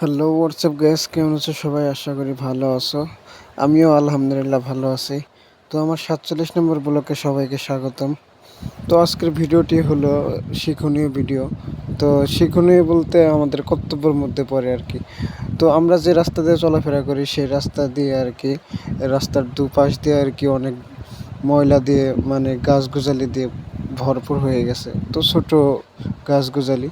Hello WhatsApp gas কেমন আছো সবাই? আশা করি ভালো আছো। আমিও আলহামদুলিল্লাহ ভালো আছি। তো আমার সাতচল্লিশ নম্বর ব্লকে সবাইকে স্বাগতম। তো আজকের ভিডিওটি হলো শিক্ষণীয় ভিডিও। তো শিক্ষণীয় বলতে আমাদের কর্তব্যের মধ্যে পড়ে আর কি। তো আমরা যে রাস্তা দিয়ে চলাফেরা করি, সেই রাস্তা দিয়ে আর কি, রাস্তার দুপাশ দিয়ে আর কি অনেক ময়লা দিয়ে মানে গাছ গোজালি দিয়ে ভরপুর হয়ে গেছে। তো ছোট গাছ গোজালি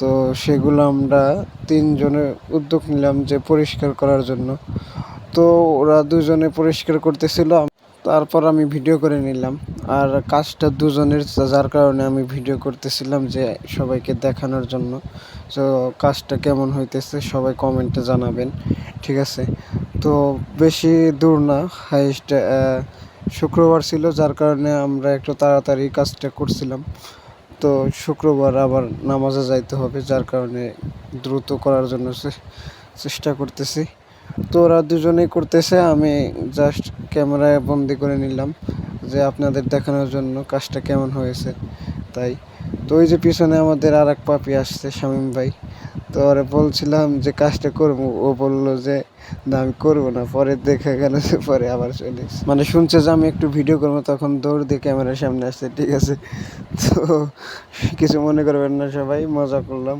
তো সেগুলো আমরা তিনজনে উদ্যোগ নিলাম যে পরিষ্কার করার জন্য। তো ওরা দুজনে পরিষ্কার করতেছিল, তারপর আমি ভিডিও করে নিলাম। আর কাজটা দুজনের, যার কারণে আমি ভিডিও করতেছিলাম যে সবাইকে দেখানোর জন্য। তো কাজটা কেমন হইতেছে সবাই কমেন্টে জানাবেন, ঠিক আছে? তো বেশি দূর না হাইস্ট শুক্রবার ছিল, যার কারণে আমরা একটু তাড়াতাড়ি কাজটা করছিলাম। তো শুক্রবার আবার নামাজে যাইতে হবে, যার কারণে দ্রুত করার জন্য চেষ্টা করতেছি। তো ওরা দুজনেই করতেছে, আমি জাস্ট ক্যামেরায় বন্দি করে নিলাম যে আপনাদের দেখানোর জন্য কাজটা কেমন হয়েছে, তাই। তো ওই যে পিছনে আমাদের আর এক পাপি আসছে, শামীম ভাই। তো ওরা বলছিলাম যে কাজটা করব, ও বলল যে, না, আমি করব না। পরে দেখে গেল পরে আবার চলে মানে শুনছে যে আমি একটু ভিডিও করব, তখন দৌড় দিয়ে ক্যামেরার সামনে আসছে, ঠিক আছে? তো কিছু মনে করবেন না সবাই, মজা করলাম।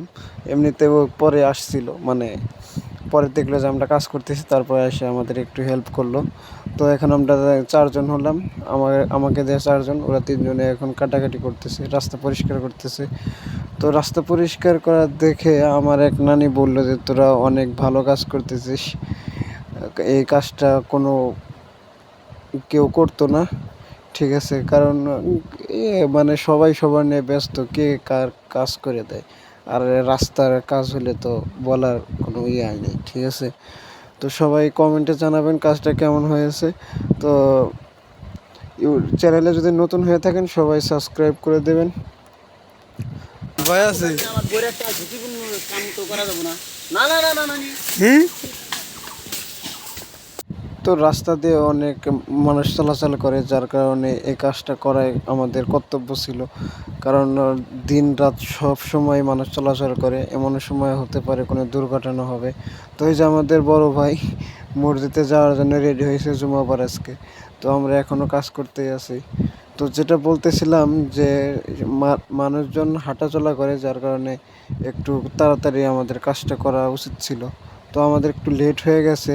এমনিতে ও পরে আসছিল মানে পরে দেখল যে আমরা কাজ করতেছি, তারপরে এসে আমাদের একটু হেল্প করল। তো এখন আমরা চারজন হলাম আমার আমাকে দেওয়া চারজন, ওরা তিনজনে এখন কাটাকাটি করতেছে, রাস্তা পরিষ্কার করতেছে। তো রাস্তা পরিষ্কার করা দেখে আমার এক নানি বলল যে, তোরা অনেক ভালো কাজ করতেছিস। এই কাজটা কোনো কেউ করতো না। ঠিক আছে, কারণ মানে সবাই সবার নিয়ে ব্যস্ত। কে কার কাজ করে দেয়? আর রাস্তার কাজ হলে তো বলার কোনো ইয়ে নেই, ঠিক আছে? তো সবাই কমেন্টে জানাবেন কাজটা কেমন হয়েছে। তো চ্যানেলে যদি নতুন হয়ে থাকেন, সবাই সাবস্ক্রাইব করে দেবেন। আছে। তো রাস্তা দিয়ে অনেক মানুষ চলাচল করে, যার কারণে এই কাজটা করাই আমাদের কর্তব্য ছিল। কারণ দিন রাত সব সময় মানুষ চলাচল করে, এমন সময় হতে পারে কোনো দুর্ঘটনা হবে। তো এই যে আমাদের বড় ভাই মসজিদে যাওয়ার জন্য রেডি হয়েছে জুমাবার আজকে। তো আমরা এখনও কাজ করতেই আছি। তো যেটা বলতেছিলাম যে মানুষজন হাঁটাচলা করে, যার কারণে একটু তাড়াতাড়ি আমাদের কাজটা করা উচিত ছিল। তো আমাদের একটু লেট হয়ে গেছে।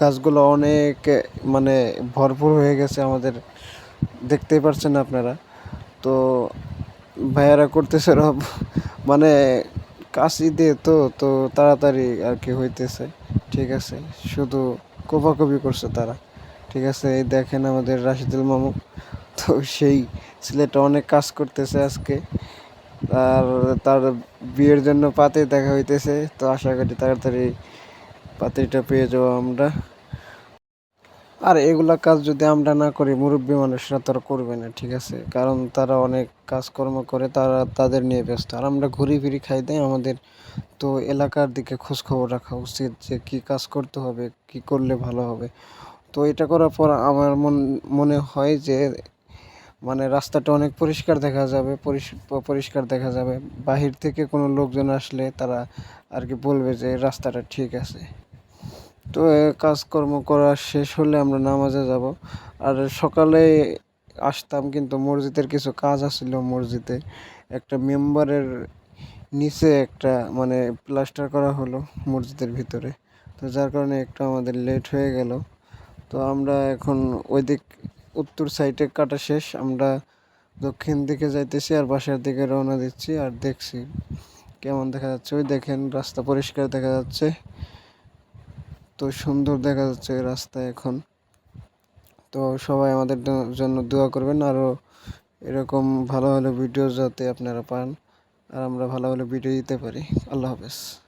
কাজগুলো অনেক মানে ভরপুর হয়ে গেছে আমাদের। দেখতেই পারছেন আপনারা। তো ভাইয়ারা করতেছে সব মানে কাশি দিয়ে তো তো তাড়াতাড়ি আর কি হইতেছে। ঠিক আছে, শুধু কোপাকপি করছে তারা। ঠিক আছে, এই দেখেন আমাদের রাশিদুল মামু। তো সেই ছেলেটা অনেক কাজ করতেছে আজকে। আর তার বিয়ের জন্য পাতে দেখা হইতেছে, তো আশা করি তাড়াতাড়ি পাত্রীটা পেয়ে যাব আমরা। আর এগুলা কাজ যদি আমরা না করি, মুরব্বী মানুষরা তো করবে না, ঠিক আছে? কারণ তারা অনেক কাজকর্ম করে, তারা তাদের নিয়ে ব্যস্ত। আর আমরা ঘুরি ফিরি খাই দেয়, আমাদের তো এলাকার দিকে খোঁজ খবর রাখা উচিত যে কী কাজ করতে হবে, কি করলে ভালো হবে। তো এটা করার পর আমার মন, মনে হয় যে মানে রাস্তাটা অনেক পরিষ্কার দেখা যাবে পরিষ্কার দেখা যাবে। বাহির থেকে কোনো লোকজন আসলে তারা আর কি বলবে যে রাস্তাটা ঠিক আছে। তো কাজকর্ম করা শেষ হলে আমরা নামাজে যাব। আর সকালে আসতাম কিন্তু মসজিদের কিছু কাজ আসছিল মসজিদে। একটা মেম্বারের নিচে একটা মানে প্লাস্টার করা হলো মসজিদের ভিতরে। তো যার কারণে একটু আমাদের লেট হয়ে গেল। তো আমরা এখন ওই দিক উত্তর সাইডে কাটা শেষ। আমরা দক্ষিণ দিকে যাইতেছি আর বাসার দিকে রওনা দিচ্ছি আর দেখছি কেমন দেখা যাচ্ছে। ওই দেখেন রাস্তা পরিষ্কার দেখা যাচ্ছে। তো সুন্দর দেখা যাচ্ছে ওই রাস্তা এখন। তো সবাই আমাদের জন্য দোয়া করবেন। আরও এরকম ভালো ভালো ভিডিও যাতে আপনারা পান। আর আমরা ভালো ভালো ভিডিও দিতে পারি। আল্লাহ হাফেজ।